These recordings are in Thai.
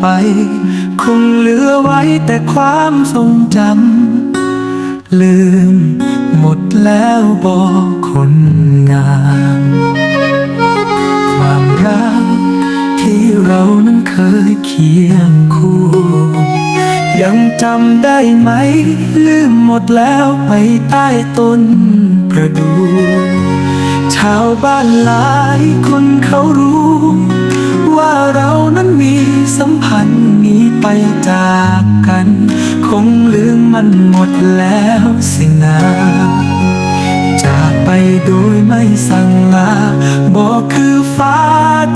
ไป คงเหลือไว้แต่ความทรงจำลืมหมดแล้วบอกคนงามความรักที่เรานั้นเคยเคียงคู่ ยังจำได้ไหม ลืมหมดแล้วไปใต้ต้นประดูชาวบ้านหลายคนเขารู้ ว่าเรานั้นมี สัมพันธ์นี้ไปจากกัน คงลืมมันหมดแล้วสินะจากไปโดยไม่สั่งลาบอกคือฟ้า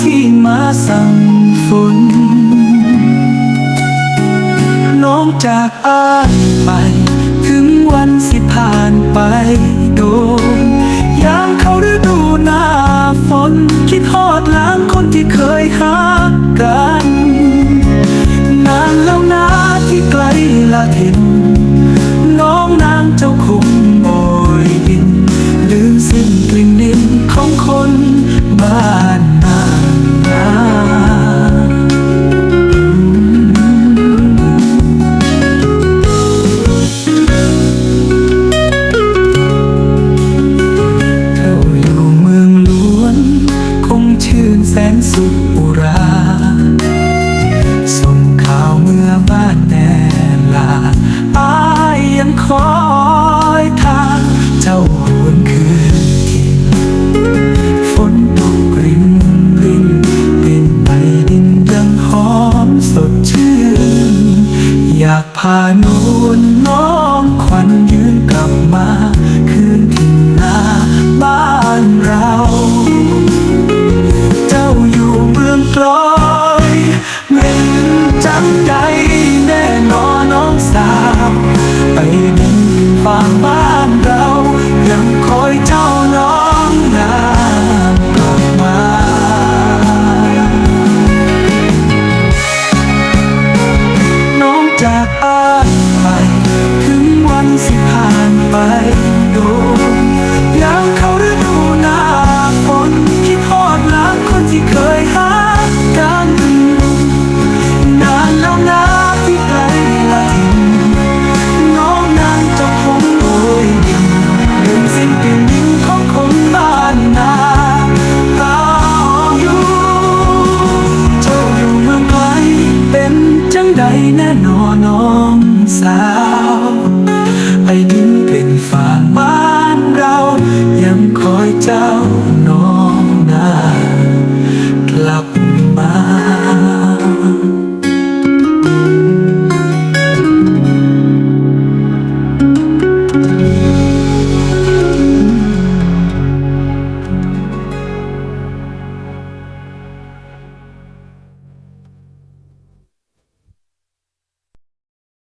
ที่มาสั่งฝนน้องจากอ้ายไป ถึงวันสิผ่านไปโดนยามเขาฤดูหน้าฝน ละถิ่นน้องนางเจ้าคงโอยบินลืมสิ้นกลิ่นดินของคนบ้านนานาเจ้าอยู่เมืองหลวน คงชื่นแสนสุข อยากพานวลน้ แน่นอนน้องสาว